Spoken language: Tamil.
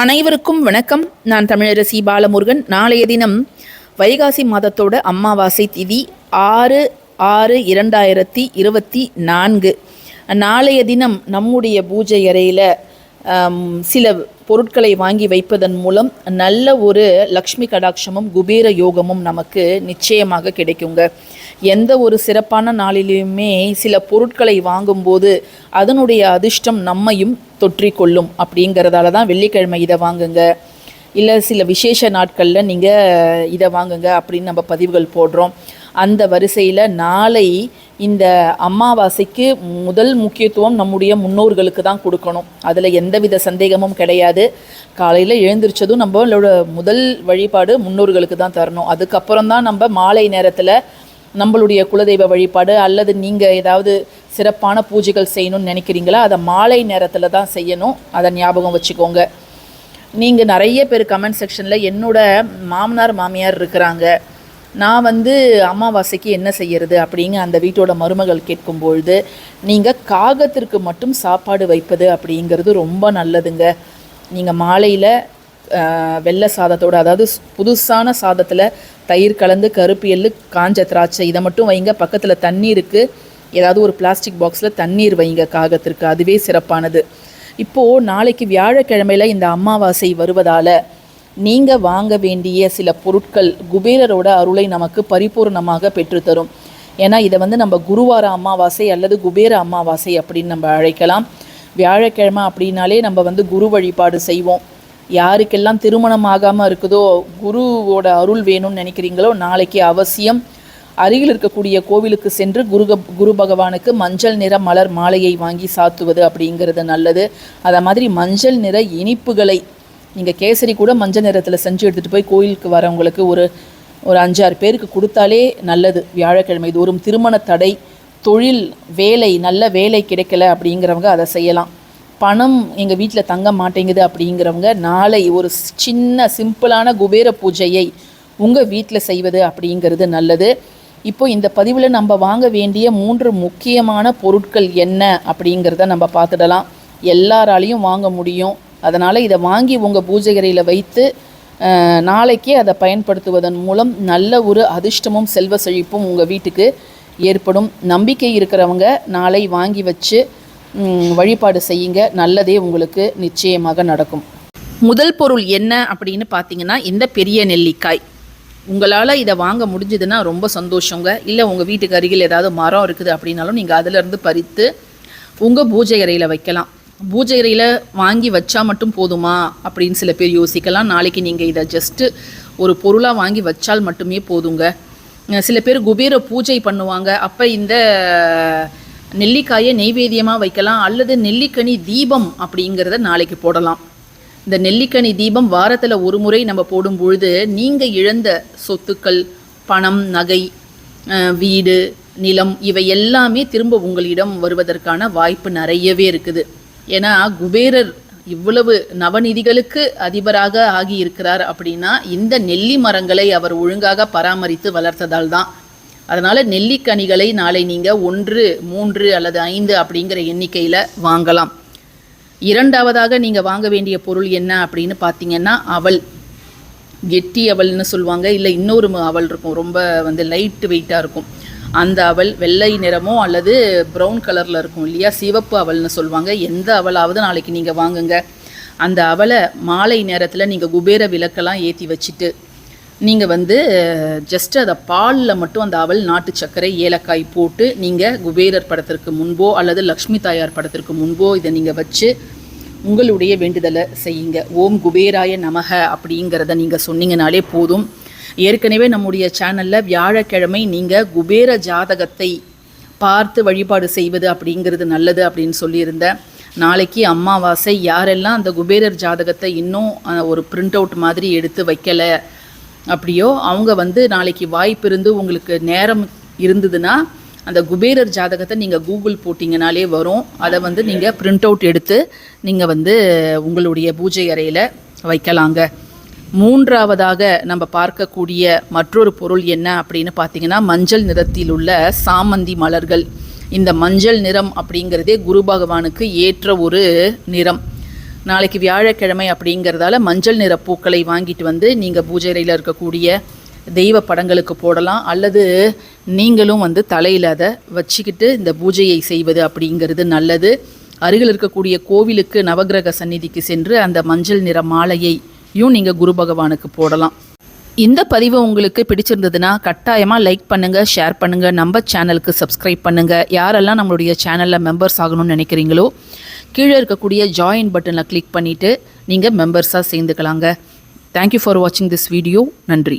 அனைவருக்கும் வணக்கம். நான் தமிழரசி பாலமுருகன். நாளைய தினம் வைகாசி மாதத்தோட அமாவாசை திதி ஆறு ஆறு இரண்டாயிரத்தி இருபத்தி நான்கு. நாளைய தினம் நம்முடைய பூஜை அறையில் சில பொருட்களை வாங்கி வைப்பதன் மூலம் நல்ல ஒரு லக்ஷ்மி கடாட்சமும் குபேர யோகமும் நமக்கு நிச்சயமாக கிடைக்குங்க. எந்த ஒரு சிறப்பான நாளிலுமே சில பொருட்களை வாங்கும்போது அதனுடைய அதிர்ஷ்டம் நம்மையும் தொற்றிக்கொள்ளும் அப்படிங்கிறதால தான் வெள்ளிக்கிழமை இதை வாங்குங்க. இல்லை சில விசேஷ நாட்களில் நீங்கள் இதை வாங்குங்க அப்படின்னு நம்ம பதிவுகள் போடுறோம். அந்த வரிசையில் நாளை இந்த அமாவாசைக்கு முதல் முக்கியத்துவம் நம்முடைய முன்னோர்களுக்கு தான் கொடுக்கணும். அதில் எந்தவித சந்தேகமும் கிடையாது. காலையில் எழுந்திரிச்சதும் நம்மளோட முதல் வழிபாடு முன்னோர்களுக்கு தான் தரணும். அதுக்கப்புறம் தான் நம்ம மாலை நேரத்தில் நம்மளுடைய குலதெய்வ வழிபாடு அல்லது நீங்கள் ஏதாவது சிறப்பான பூஜைகள் செய்யணும்னு நினைக்கிறீங்களா அதை மாலை நேரத்தில் தான் செய்யணும். அதை ஞாபகம் வச்சுக்கோங்க. நீங்கள் நிறைய பேர் கமெண்ட் செக்ஷனில் என்னோட மாமனார் மாமியார் இருக்கிறாங்க. நான் வந்து அமாவாசைக்கு என்ன செய்யறது அப்படிங்க அந்த வீட்டோட மருமகள் கேட்கும்பொழுது நீங்கள் காகத்திற்கு மட்டும் சாப்பாடு வைப்பது அப்படிங்கிறது ரொம்ப நல்லதுங்க. நீங்கள் மாலையில் வெள்ளை சாதத்தோட அதாவது புதுசான சாதத்தில் தயிர் கலந்து கருப்பு எள்ளு காஞ்ச திராட்சை இதை மட்டும் வைங்க. பக்கத்தில் தண்ணீருக்கு ஏதாவது ஒரு பிளாஸ்டிக் பாக்ஸில் தண்ணீர் வைங்க காகத்திற்கு. அதுவே சிறப்பானது. இப்போது நாளைக்கு வியாழக்கிழமையில் இந்த அமாவாசை வருவதால் நீங்கள் வாங்க வேண்டிய சில பொருட்கள் குபேரரோட அருளை நமக்கு பரிபூர்ணமாக பெற்றுத்தரும். ஏன்னா இதை வந்து நம்ம குருவார அமாவாசை அல்லது குபேர அமாவாசை அப்படின்னு நம்ம அழைக்கலாம். வியாழக்கிழமை அப்படின்னாலே நம்ம வந்து குரு வழிபாடு செய்வோம். யாருக்கெல்லாம் திருமணம் ஆகாமல் இருக்குதோ குருவோட அருள் வேணும்னு நினைக்கிறீங்களோ நாளைக்கு அவசியம் அருகில் இருக்கக்கூடிய கோவிலுக்கு சென்று குரு குரு பகவானுக்கு மஞ்சள் நிற மலர் மாலையை வாங்கி சாத்துவது அப்படிங்கிறது நல்லது. அதை மாதிரி மஞ்சள் நிற இனிப்புகளை நீங்கள் கேசரி கூட மஞ்சள் நிறத்தில் செஞ்சு எடுத்துகிட்டு போய் கோயிலுக்கு வரவங்களுக்கு ஒரு ஒரு அஞ்சாறு பேருக்கு கொடுத்தாலே நல்லது. வியாழக்கிழமை தோறும் திருமண தடை தொழில் வேலை நல்ல வேலை கிடைக்கல அப்படிங்கிறவங்க அதை செய்யலாம். பணம் எங்கள் வீட்டில் தங்க மாட்டேங்குது அப்படிங்கிறவங்க நாளை ஒரு சின்ன சிம்பிளான குபேர பூஜையை உங்கள் வீட்டில் செய்வது அப்படிங்கிறது நல்லது. இப்போ இந்த பதிவில் நம்ம வாங்க வேண்டிய மூன்று முக்கியமான பொருட்கள் என்ன அப்படிங்கிறத நம்ம பார்த்துடலாம். எல்லாராலையும் வாங்க முடியும். அதனால் இதை வாங்கி உங்கள் பூஜை அறையில் வைத்து நாளைக்கே அதை பயன்படுத்துவதன் மூலம் நல்ல ஒரு அதிர்ஷ்டமும் செல்வ செழிப்பும் உங்கள் வீட்டுக்கு ஏற்படும். நம்பிக்கை இருக்கிறவங்க நாளை வாங்கி வச்சு வழிபாடு செய்யுங்க. நல்லதே உங்களுக்கு நிச்சயமாக நடக்கும். முதல் பொருள் என்ன அப்படின்னு பார்த்தீங்கன்னா இந்த பெரிய நெல்லிக்காய். உங்களால் இதை வாங்க முடிஞ்சதுன்னா ரொம்ப சந்தோஷங்க. இல்லை உங்கள் வீட்டுக்கு அருகில் ஏதாவது மரம் இருக்குது அப்படின்னாலும் நீங்கள் அதிலிருந்து பறித்து உங்கள் பூஜை அறையில் வைக்கலாம். பூஜை அறையில் வாங்கி வச்சா மட்டும் போதுமா? அப்படின்னு சில பேர் யோசிக்கலாம். நாளைக்கு நீங்கள் இதை ஜஸ்ட்டு ஒரு பொருளாக வாங்கி வச்சால் மட்டுமே போதுங்க. சில பேர் குபேர பூஜை பண்ணுவாங்க. அப்போ இந்த நெல்லிக்காயை நெய்வேத்தியமாக வைக்கலாம். அல்லது நெல்லிக்கனி தீபம் அப்படிங்கிறத நாளைக்கு போடலாம். இந்த நெல்லிக்கனி தீபம் வாரத்தில் ஒரு முறை நம்ம போடும் பொழுது நீங்கள் இழந்த சொத்துக்கள் பணம் நகை வீடு நிலம் இவை எல்லாமே திரும்ப உங்களிடம் வருவதற்கான வாய்ப்பு நிறையவே இருக்குது. ஏன்னா குபேரர் இவ்வளவு நவநிதிகளுக்கு அதிபராக ஆகி இருக்கிறார் அப்படின்னா இந்த நெல்லி மரங்களை அவர் ஒழுங்காக பராமரித்து வளர்த்ததால் தான். அதனால் நெல்லிக்கனிகளை நாளை நீங்கள் ஒன்று மூன்று அல்லது ஐந்து அப்படிங்கிற எண்ணிக்கையில் வாங்கலாம். இரண்டாவதாக நீங்கள் வாங்க வேண்டிய பொருள் என்ன அப்படின்னு பார்த்தீங்கன்னா அவள் கெட்டி அவல்னு சொல்லுவாங்க. இல்லை இன்னொரு அவல் இருக்கும். ரொம்ப வந்து லைட் வெயிட்டாக இருக்கும். அந்த அவல் வெள்ளை நிறமோ அல்லது ப்ரௌன் கலரில் இருக்கும் இல்லையா? சிவப்பு அவல்னு சொல்லுவாங்க. எந்த அவலாவது நாளைக்கு நீங்கள் வாங்குங்க. அந்த அவலை மாலை நேரத்தில் நீங்கள் குபேர விளக்கெல்லாம் ஏற்றி வச்சுட்டு நீங்கள் வந்து ஜஸ்ட் அதை பாலில் மட்டும் அந்த அவல் நாட்டு சர்க்கரை ஏலக்காய் போட்டு நீங்கள் குபேரர் படத்திற்கு முன்போ அல்லது லக்ஷ்மி தாயார் படத்திற்கு முன்போ இதை நீங்கள் வச்சு உங்களுடைய வேண்டுதலை செய்யுங்க. ஓம் குபேராய நமக அப்படிங்கிறத நீங்கள் சொன்னீங்கனாலே போதும். ஏற்கனவே நம்முடைய சேனலில் வியாழக்கிழமை நீங்கள் குபேர ஜாதகத்தை பார்த்து வழிபாடு செய்வது அப்படிங்கிறது நல்லது அப்படின்னு சொல்லியிருந்தேன். நாளைக்கு அம்மாவாசை யாரெல்லாம் அந்த குபேரர் ஜாதகத்தை இன்னும் ஒரு பிரிண்ட் அவுட் மாதிரி எடுத்து வைக்கலை அப்படியோ அவங்க வந்து நாளைக்கு வாய்ப்பு இருந்து உங்களுக்கு நேரம் இருந்ததுன்னா அந்த குபேரர் ஜாதகத்தை நீங்கள் கூகுள் போட்டிங்கனாலே வரும். அதை வந்து நீங்கள் பிரிண்ட் அவுட் எடுத்து நீங்கள் வந்து உங்களுடைய பூஜை அறையில் வைக்கலாங்க. மூன்றாவதாக நம்ம பார்க்கக்கூடிய மற்றொரு பொருள் என்ன அப்படின்னு பார்த்தீங்கன்னா மஞ்சள் நிறத்தில் உள்ள சாமந்தி மலர்கள். இந்த மஞ்சள் நிறம் அப்படிங்கிறதே குரு பகவானுக்கு ஏற்ற ஒரு நிறம். நாளைக்கு வியாழக்கிழமை அப்படிங்கிறதால மஞ்சள் நிற பூக்களை வாங்கிட்டு வந்து நீங்கள் பூஜை அறையில் இருக்கக்கூடிய தெய்வ படங்களுக்கு போடலாம். அல்லது நீங்களும் வந்து தலையில் அதை வச்சுக்கிட்டு இந்த பூஜையை செய்வது அப்படிங்கிறது நல்லது. அருகில் இருக்கக்கூடிய கோவிலுக்கு நவக்கிரக சந்நிதிக்கு சென்று அந்த மஞ்சள் நிற மாலையை யும் நீங்கள் குரு பகவானுக்கு போடலாம். இந்த பதிவு உங்களுக்கு பிடிச்சிருந்ததுன்னா கட்டாயமாக லைக் பண்ணுங்கள் ஷேர் பண்ணுங்கள் நம்ம சேனலுக்கு சப்ஸ்கிரைப் பண்ணுங்கள் யாரெல்லாம் நம்மளுடைய சேனலில் மெம்பர்ஸ் ஆகணும்னு நினைக்கிறீங்களோ கீழே இருக்கக்கூடிய ஜாயின் பட்டனில் கிளிக் பண்ணிவிட்டு நீங்கள் மெம்பர்ஸாக சேர்ந்துக்கலாங்க. தேங்க்யூ ஃபார் வாட்சிங் திஸ் வீடியோ நன்றி.